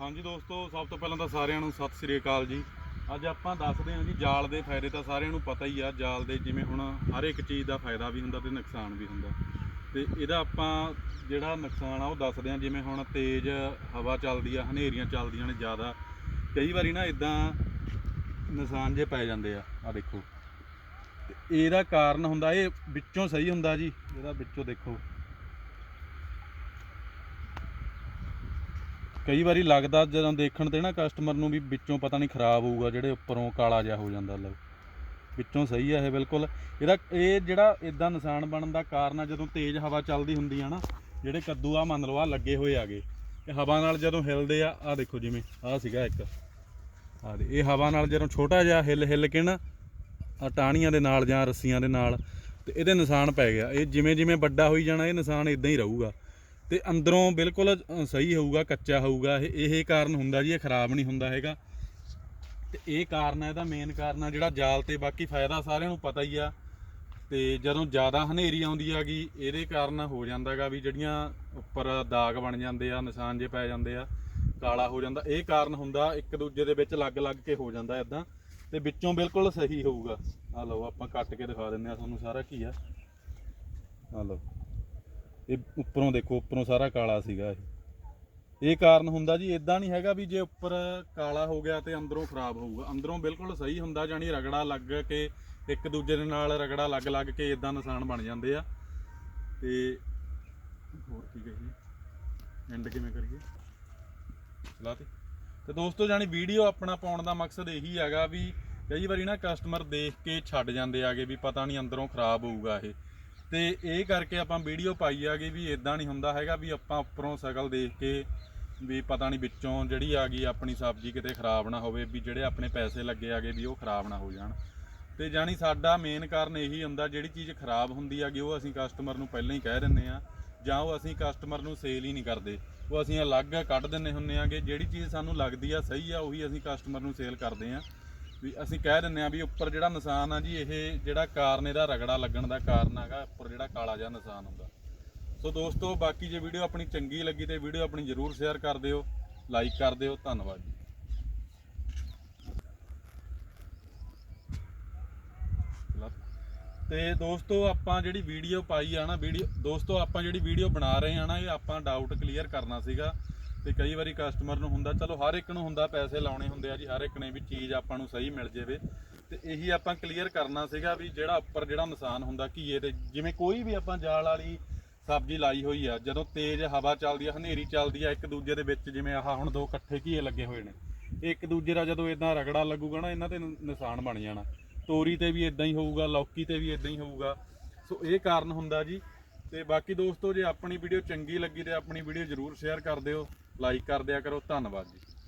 ਹਾਂਜੀ ਦੋਸਤੋ, ਸਭ ਤੋਂ ਪਹਿਲਾਂ ਤਾਂ ਸਾਰਿਆਂ ਨੂੰ ਸਤਿ ਸ੍ਰੀ ਅਕਾਲ ਜੀ। ਅੱਜ ਆਪਾਂ ਦੱਸਦੇ ਹਾਂ ਜੀ, ਜਾਲ ਦੇ ਫਾਇਦੇ ਤਾਂ ਸਾਰਿਆਂ ਨੂੰ ਪਤਾ ਹੀ ਆ, ਜਾਲ ਦੇ ਜਿਵੇਂ ਹੁਣ ਹਰ ਇੱਕ ਚੀਜ਼ ਦਾ ਫਾਇਦਾ ਵੀ ਹੁੰਦਾ ਤੇ ਨੁਕਸਾਨ ਵੀ ਹੁੰਦਾ। ਤੇ ਇਹਦਾ ਆਪਾਂ ਜਿਹੜਾ ਨੁਕਸਾਨ ਆ, ਉਹ ਦੱਸਦੇ ਹਾਂ, ਜਿਵੇਂ ਹੁਣ ਤੇਜ਼ ਹਵਾ ਚੱਲਦੀ ਆ, ਹਨੇਰੀਆਂ ਚੱਲਦੀਆਂ ਨੇ ਜ਼ਿਆਦਾ, ਕਈ ਵਾਰੀ ਨਾ ਇਦਾਂ ਨਿਸ਼ਾਨ ਜੇ ਪੈ ਜਾਂਦੇ ਆ ਆ ਦੇਖੋ। ਤੇ ਇਹਦਾ ਕਾਰਨ ਹੁੰਦਾ, ਇਹ ਵਿੱਚੋਂ ਸਹੀ ਹੁੰਦਾ ਜੀ, ਇਹਦਾ ਵਿੱਚੋਂ ਦੇਖੋ। ਕਈ ਵਾਰੀ ਲੱਗਦਾ ਜਦੋਂ ਦੇਖਣ ਤੇ ਨਾ ਕਸਟਮਰ ਨੂੰ ਵੀ ਵਿੱਚੋਂ ਪਤਾ ਨਹੀਂ ਖਰਾਬ ਹੋਊਗਾ, ਜਿਹੜੇ ਉੱਪਰੋਂ ਕਾਲਾ ਜਿਹਾ ਹੋ ਜਾਂਦਾ ਲਓ। ਵਿੱਚੋਂ ਸਹੀ ਆ ਇਹ ਬਿਲਕੁਲ। ਇਹਦਾ ਇਹ ਜਿਹੜਾ ਇਦਾਂ ਨਿਸ਼ਾਨ ਬਣਨ ਦਾ ਕਾਰਨ ਆ, ਜਦੋਂ ਤੇਜ਼ ਹਵਾ ਚੱਲਦੀ ਹੁੰਦੀ ਆ ਨਾ, ਜਿਹੜੇ ਕੱਦੂ ਆ ਮੰਨ ਲਓ ਆ ਲੱਗੇ ਹੋਏ ਆਗੇ, ਇਹ ਹਵਾ ਨਾਲ ਜਦੋਂ ਹਿਲਦੇ ਆ ਆ ਦੇਖੋ ਜਿਵੇਂ ਆ ਸੀਗਾ ਇੱਕ। ਆ ਦੇ, ਇਹ ਹਵਾ ਨਾਲ ਜਦੋਂ ਛੋਟਾ ਜਿਹਾ ਹਿੱਲ ਹਿੱਲ ਕੇ ਨਾ ਆ ਟਾਹਣੀਆਂ ਦੇ ਨਾਲ ਜਾਂ ਰੱਸੀਆਂ ਦੇ ਨਾਲ, ਤੇ ਇਹਦੇ ਨਿਸ਼ਾਨ ਪੈ ਗਿਆ। ਇਹ ਜਿਵੇਂ ਜਿਵੇਂ ਵੱਡਾ ਹੋਈ ਜਾਣਾ, ਇਹ ਨਿਸ਼ਾਨ ਇਦਾਂ ਹੀ ਰਹੂਗਾ। ਤੇ ਅੰਦਰੋਂ ਬਿਲਕੁਲ ਸਹੀ ਹੋਊਗਾ, ਕੱਚਾ ਹੋਊਗਾ, ਇਹ ਇਹ ਕਾਰਨ ਹੁੰਦਾ ਜੀ, ਇਹ ਖਰਾਬ ਨਹੀਂ ਹੁੰਦਾ ਹੈਗਾ। ਤੇ ਇਹ ਕਾਰਨ ਹੈ ਇਹਦਾ ਮੇਨ ਕਾਰਨ ਆ, ਜਿਹੜਾ ਜਾਲ ਤੇ ਬਾਕੀ ਫਾਇਦਾ ਸਾਰਿਆਂ ਨੂੰ ਪਤਾ ਹੀ ਆ। ਤੇ ਜਦੋਂ ਜ਼ਿਆਦਾ ਹਨੇਰੀ ਆਉਂਦੀ ਹੈਗੀ, ਇਹਦੇ ਕਾਰਨ ਹੋ ਜਾਂਦਾਗਾ ਵੀ ਜਿਹੜੀਆਂ ਉੱਪਰ ਦਾਗ ਬਣ ਜਾਂਦੇ ਆ, ਨਿਸ਼ਾਨ ਜੇ ਪੈ ਜਾਂਦੇ ਆ, ਕਾਲਾ ਹੋ ਜਾਂਦਾ, ਇਹ ਕਾਰਨ ਹੁੰਦਾ, ਇੱਕ ਦੂਜੇ ਦੇ ਵਿੱਚ ਲੱਗ ਲੱਗ ਕੇ ਹੋ ਜਾਂਦਾ ਇਦਾਂ ਤੇ ਵਿੱਚੋਂ ਬਿਲਕੁਲ ਸਹੀ ਹੋਊਗਾ। ਆ ਲਓ, ਆਪਾਂ ਕੱਟ ਕੇ ਦਿਖਾ ਦਿੰਦੇ ਆ ਤੁਹਾਨੂੰ ਸਾਰਾ ਕੀ ਆ। ਆ ਲਓ। ਇਹ ਉੱਪਰੋਂ ਦੇਖੋ, ਉੱਪਰੋਂ ਸਾਰਾ ਕਾਲਾ ਸੀਗਾ ਇਹ। ਇਹ ਕਾਰਨ ਹੁੰਦਾ ਜੀ ਇਦਾਂ ਨਹੀਂ ਹੈਗਾ ਵੀ ਜੇ ਉੱਪਰ ਕਾਲਾ ਹੋ ਗਿਆ ਤੇ ਅੰਦਰੋਂ ਖਰਾਬ ਹੋਊਗਾ। ਅੰਦਰੋਂ ਬਿਲਕੁਲ ਸਹੀ ਹੁੰਦਾ ਜਾਨੀ ਰਗੜਾ ਲੱਗ ਕੇ ਇੱਕ ਦੂਜੇ ਦੇ ਨਾਲ ਰਗੜਾ ਲੱਗ ਲੱਗ ਕੇ ਇਦਾਂ ਨਿਸ਼ਾਨ ਬਣ ਜਾਂਦੇ ਆ। ਤੇ ਹੋਰ ਕੀ ਕਹੀਏ? ਐਂਡ ਕਿਵੇਂ ਕਰੀਏ? ਚਲਾ ਤੇ। ਤੇ ਦੋਸਤੋ ਜਾਨੀ ਵੀਡੀਓ ਆਪਣਾ ਪਾਉਣ ਦਾ ਮਕਸਦ ਇਹੀ ਹੈਗਾ ਵੀ ਕਈ ਵਾਰੀ ਨਾ ਕਸਟਮਰ ਦੇਖ ਕੇ ਛੱਡ ਜਾਂਦੇ ਆਗੇ ਵੀ ਪਤਾ ਨਹੀਂ ਅੰਦਰੋਂ ਖਰਾਬ ਹੋਊਗਾ ਇਹ। ਤੇ ਇਹ ਕਰਕੇ ਆਪਾਂ ਵੀਡੀਓ ਪਾਈ ਆ ਗਈ ਵੀ ਇਦਾਂ ਨਹੀਂ ਹੁੰਦਾ ਹੈਗਾ ਵੀ ਆਪਾਂ ਉੱਪਰੋਂ ਸ਼ਕਲ ਦੇਖ ਕੇ ਵੀ ਪਤਾ ਨਹੀਂ ਵਿੱਚੋਂ ਜਿਹੜੀ ਆ ਗਈ ਆਪਣੀ ਸਬਜ਼ੀ ਕਿਤੇ ਖਰਾਬ ਨਾ ਹੋਵੇ, ਵੀ ਜਿਹੜੇ ਆਪਣੇ ਪੈਸੇ ਲੱਗੇ ਆਗੇ ਵੀ ਉਹ ਖਰਾਬ ਨਾ ਹੋ ਜਾਣ। ਤੇ ਜਾਨੀ ਸਾਡਾ ਮੇਨ ਕਾਰਨ ਇਹੀ ਹੁੰਦਾ, ਜਿਹੜੀ ਚੀਜ਼ ਖਰਾਬ ਹੁੰਦੀ ਆਗੀ ਉਹ ਅਸੀਂ ਕਸਟਮਰ ਨੂੰ ਪਹਿਲਾਂ ਹੀ ਕਹਿ ਦਿੰਨੇ ਆ, ਜਾਂ ਉਹ ਅਸੀਂ ਕਸਟਮਰ ਨੂੰ ਸੇਲ ਹੀ ਨਹੀਂ ਕਰਦੇ। ਉਹ ਅਸੀਂ ਅਲੱਗ ਕੱਢ ਦਿੰਨੇ ਹੁੰਨੇ ਆਗੇ ਜਿਹੜੀ ਚੀਜ਼ ਸਾਨੂੰ ਲੱਗਦੀ ਆ, ਸਹੀ ਆ, ਉਹੀ ਅਸੀਂ ਕਸਟਮਰ ਨੂੰ ਸੇਲ ਕਰਦੇ ਆ। ਵੀ ਅਸੀਂ ਕਹਿ ਦਿੰਨੇ ਆ ਵੀ ਉੱਪਰ ਜਿਹੜਾ ਨਿਸ਼ਾਨ ਆ ਜੀ, ਇਹ ਜਿਹੜਾ ਕਾਰਨ ਇਹਦਾ ਰਗੜਾ ਲੱਗਣ ਦਾ ਕਾਰਨ ਹੈਗਾ, ਉੱਪਰ ਜਿਹੜਾ ਕਾਲਾ ਜਿਹਾ ਨਿਸ਼ਾਨ ਹੁੰਦਾ। ਸੋ ਦੋਸਤੋ, ਬਾਕੀ ਜੇ ਵੀਡੀਓ ਆਪਣੀ ਚੰਗੀ ਲੱਗੀ ਤੇ ਵੀਡੀਓ ਆਪਣੀ ਜਰੂਰ ਸ਼ੇਅਰ ਕਰ ਦਿਓ, ਲਾਈਕ ਕਰ ਦਿਓ, ਧੰਨਵਾਦ ਜੀ। ਤੇ ਦੋਸਤੋ, ਆਪਾਂ ਜਿਹੜੀ ਵੀਡੀਓ ਪਾਈ ਆ ਨਾ, ਵੀਡੀਓ ਦੋਸਤੋ, ਆਪਾਂ ਜਿਹੜੀ ਵੀਡੀਓ ਬਣਾ ਰਹੇ ਆ ਨਾ, ਇਹ ਆਪਾਂ ਡਾਊਟ ਕਲੀਅਰ ਕਰਨਾ ਸੀਗਾ। ਤੇ ਕਈ ਵਾਰੀ ਕਸਟਮਰ ਨੂੰ ਹੁੰਦਾ, ਚਲੋ ਹਰ ਇੱਕ ਨੂੰ ਹੁੰਦਾ, ਪੈਸੇ ਲਾਉਣੇ ਹੁੰਦੇ ਆ ਜੀ, ਹਰ ਇੱਕ ਨੇ ਵੀ ਚੀਜ਼ ਆਪਾਂ ਨੂੰ ਸਹੀ ਮਿਲ ਜਾਵੇ। ਤੇ ਇਹੀ ਆਪਾਂ ਕਲੀਅਰ ਕਰਨਾ ਸੀਗਾ ਵੀ ਜਿਹੜਾ ਉੱਪਰ ਜਿਹੜਾ ਨਿਸ਼ਾਨ ਹੁੰਦਾ, ਘੀਏ ਤੇ, ਜਿਵੇਂ ਕੋਈ ਵੀ ਆਪਾਂ ਜਾਲ ਵਾਲੀ ਸਬਜ਼ੀ ਲਾਈ ਹੋਈ ਆ, ਜਦੋਂ ਤੇਜ਼ ਹਵਾ ਚੱਲਦੀ ਆ, ਹਨੇਰੀ ਚੱਲਦੀ ਆ, ਇੱਕ ਦੂਜੇ ਦੇ ਵਿੱਚ ਜਿਵੇਂ ਆਹ ਹੁਣ ਦੋ ਇਕੱਠੇ ਘੀਏ ਲੱਗੇ ਹੋਏ ਨੇ, ਇੱਕ ਦੂਜੇ ਦਾ ਜਦੋਂ ਇਦਾਂ ਰਗੜਾ ਲੱਗੂਗਾ ਨਾ, ਇਹਨਾਂ ਤੇ ਨ- ਨਿਸ਼ਾਨ ਬਣ ਜਾਣਾ। ਤੋਰੀ ਤੇ ਵੀ ਇਦਾਂ ਹੀ ਹੋਊਗਾ, ਲੌਕੀ ਤੇ ਵੀ ਇਦਾਂ ਹੀ ਹੋਊਗਾ। ਸੋ ਇਹ ਕਾਰਨ ਹੁੰਦਾ ਜੀ। ਤੇ ਬਾਕੀ ਦੋਸਤੋ, ਜੇ ਆਪਣੀ ਵੀਡੀਓ ਚੰਗੀ ਲੱਗੀ ਤੇ ਆਪਣੀ ਵੀਡੀਓ ਜਰੂਰ ਸ਼ੇਅਰ ਕਰ ਦਿਓ। ਲਾਈਕ ਕਰ ਦਿਆ ਕਰੋ ਧੰਨਵਾਦ ਜੀ।